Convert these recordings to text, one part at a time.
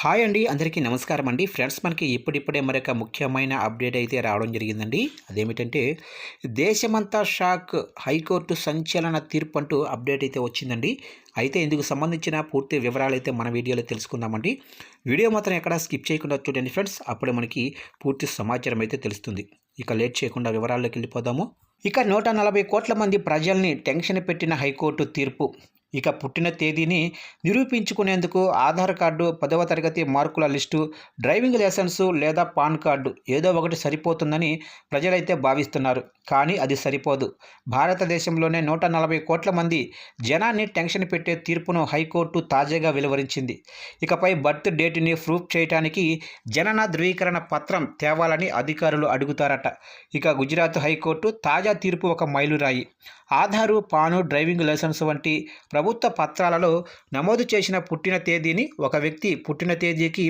Hi అండి అందరికీ నమస్కారం అండి. ఫ్రెండ్స్ మనకి ఇప్పుడిప్పుడే మరొక ముఖ్యమైన అప్డేట్ అయితే రావడం జరిగిందండి. అదేమిటంటే దేశమంతా షాక్ హైకోర్టు సంచలన తీర్పు అంటూ అప్డేట్ అయితే వచ్చిందండి. అయితే ఇందుకు సంబంధించిన పూర్తి వివరాలు అయితే మన వీడియోలో తెలుసుకుందామండి. వీడియో మాత్రం ఎక్కడ స్కిప్ చేయకుండా చూడండి ఫ్రెండ్స్. అప్పుడే మనకి పూర్తి సమాచారం అయితే తెలుస్తుంది. ఇక లేట్ చేయకుండా వివరాల్లోకి వెళ్ళిపోదాము. ఇక నూట నలభై కోట్ల మంది ప్రజల్ని టెన్షన్ పెట్టిన హైకోర్టు తీర్పు. ఇక పుట్టిన తేదీని నిరూపించుకునేందుకు ఆధార్ కార్డు పదవ తరగతి మార్కుల లిస్టు డ్రైవింగ్ లైసెన్సు లేదా పాన్ కార్డు ఏదో ఒకటి సరిపోతుందని ప్రజలైతే భావిస్తున్నారు. కానీ అది సరిపోదు. భారతదేశంలోనే నూట నలభై కోట్ల మంది జనాన్ని టెన్షన్ పెట్టే తీర్పును హైకోర్టు తాజాగా వెలువరించింది. ఇకపై బర్త్ డేట్ని ప్రూఫ్ చేయడానికి జనన ధృవీకరణ పత్రం తేవాలని అధికారులు అడుగుతారట. ఇక గుజరాత్ హైకోర్టు తాజా తీర్పు ఒక మైలురాయి. ఆధారు పాను డ్రైవింగ్ లైసెన్స్ వంటి ప్రభుత్వ పత్రాలలో నమోదు చేసిన పుట్టిన తేదీని ఒక వ్యక్తి పుట్టిన తేదీకి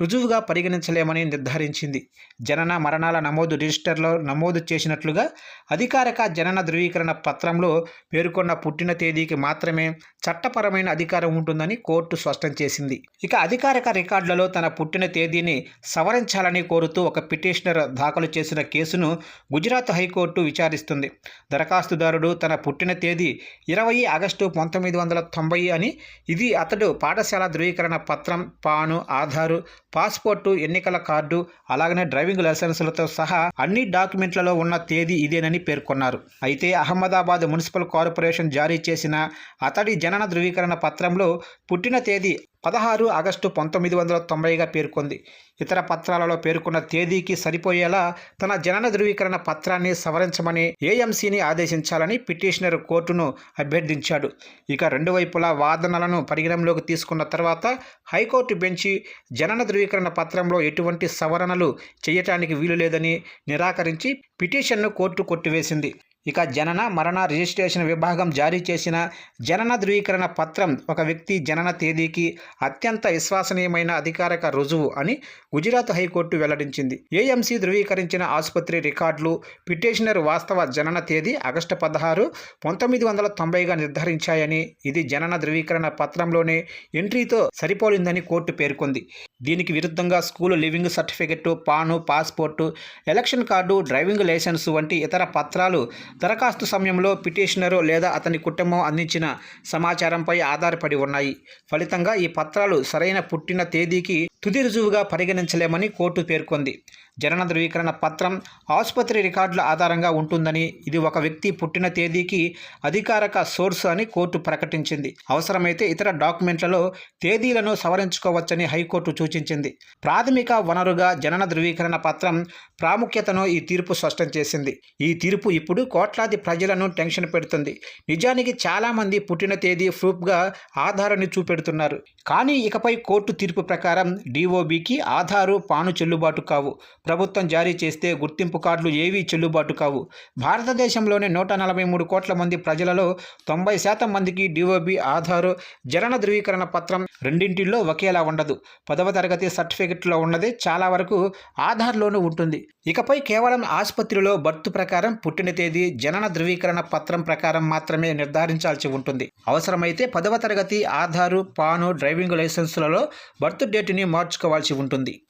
రుజువుగా పరిగణించలేమని నిర్ధారించింది. జనన మరణాల నమోదు రిజిస్టర్లో నమోదు చేసినట్లుగా అధికారిక జనన ధృవీకరణ పత్రంలో పేర్కొన్న పుట్టిన తేదీకి మాత్రమే చట్టపరమైన అధికారం ఉంటుందని కోర్టు స్పష్టం చేసింది. ఇక అధికారిక రికార్డులలో తన పుట్టిన తేదీని సవరించాలని కోరుతూ ఒక పిటిషనర్ దాఖలు చేసిన కేసును గుజరాత్ హైకోర్టు విచారిస్తుంది. దరఖాస్తుదారుడు తన పుట్టిన తేదీ ఇరవై ఆగస్టు పంతొమ్మిది వందల తొంభై అని ఇది అతడు పాఠశాల ధృవీకరణ పత్రం పాను ఆధారు పాస్పోర్టు ఎన్నికల కార్డు అలాగనే డ్రైవింగ్ లైసెన్సులతో సహా అన్ని డాక్యుమెంట్లలో ఉన్న తేదీ ఇదేనని పేర్కొన్నారు. అయితే అహ్మదాబాద్ మున్సిపల్ కార్పొరేషన్ జారీ చేసిన అతడి జనన ధృవీకరణ పత్రంలో పుట్టిన తేదీ పదహారు ఆగస్టు పంతొమ్మిది వందల తొంభైగా పేర్కొంది. ఇతర పత్రాలలో పేర్కొన్న తేదీకి సరిపోయేలా తన జనన ధృవీకరణ పత్రాన్ని సవరించమని ఏఎంసీని ఆదేశించాలని పిటిషనర్ కోర్టును అభ్యర్థించాడు. ఇక రెండు వైపులా వాదనలను పరిగణంలోకి తీసుకున్న తర్వాత హైకోర్టు బెంచి జనన ధృవీకరణ పత్రంలో ఎటువంటి సవరణలు చేయటానికి వీలు లేదని నిరాకరించి పిటిషన్ను కోర్టు కొట్టివేసింది. ఇక జనన మరణ రిజిస్ట్రేషన్ విభాగం జారీ చేసిన జనన ధృవీకరణ పత్రం ఒక వ్యక్తి జనన తేదీకి అత్యంత విశ్వసనీయమైన అధికారిక రుజువు అని గుజరాత్ హైకోర్టు వెల్లడించింది. ఏఎంసీ ధృవీకరించిన ఆసుపత్రి రికార్డులు పిటిషనర్ వాస్తవ జనన తేదీ ఆగస్టు పదహారు పంతొమ్మిది వందల తొంభైగా నిర్ధారించాయని ఇది జనన ధృవీకరణ పత్రంలోనే ఎంట్రీతో సరిపోలిందని కోర్టు పేర్కొంది. దీనికి విరుద్ధంగా school leaving certificate PAN passport election card driving license వంటి ఇతర పత్రాలు దరఖాస్తు సమయంలో పిటిషనరు లేదా అతని కుటుంబం అందించిన సమాచారంపై ఆధారపడి ఉన్నాయి. ఫలితంగా ఈ పత్రాలు సరైన పుట్టిన తేదీకి తుది రుజువుగా పరిగణించలేమని కోర్టు పేర్కొంది. జనన ధృవీకరణ పత్రం ఆసుపత్రి రికార్డుల ఆధారంగా ఉంటుందని ఇది ఒక వ్యక్తి పుట్టిన తేదీకి అధికారిక సోర్స్ అని కోర్టు ప్రకటించింది. అవసరమైతే ఇతర డాక్యుమెంట్లలో తేదీలను సవరించుకోవచ్చని హైకోర్టు సూచించింది. ప్రాథమిక వనరుగా జనన ధృవీకరణ పత్రం ప్రాముఖ్యతను ఈ తీర్పు స్పష్టం చేసింది. ఈ తీర్పు ఇప్పుడు కోట్లాది ప్రజలను టెన్షన్ పెడుతుంది. నిజానికి చాలామంది పుట్టిన తేదీ ప్రూఫ్గా ఆధారాన్ని చూపెడుతున్నారు. కానీ ఇకపై కోర్టు తీర్పు ప్రకారం డిఓబికి ఆధారు పాను చెల్లుబాటు కావు. ప్రభుత్వం జారీ చేస్తే గుర్తింపు కార్డులు ఏవీ చెల్లుబాటు కావు. భారతదేశంలోని నూట నలభై మూడు కోట్ల మంది ప్రజలలో తొంభై శాతం మందికి డిఓబి ఆధారు జనన ధృవీకరణ పత్రం రెండింటిలో ఒకేలా ఉండదు. పదవ తరగతి సర్టిఫికెట్లో ఉన్నది చాలా వరకు ఆధార్లోనూ ఉంటుంది. ఇకపై కేవలం ఆసుపత్రిలో బర్త్ ప్రకారం పుట్టిన తేదీ జనన ధృవీకరణ పత్రం ప్రకారం మాత్రమే నిర్ధారించాల్సి ఉంటుంది. అవసరమైతే పదవ తరగతి ఆధారు పాను డ్రైవింగ్ లైసెన్సులలో బర్త్ డేట్ని మార్చుకోవాల్సి ఉంటుంది.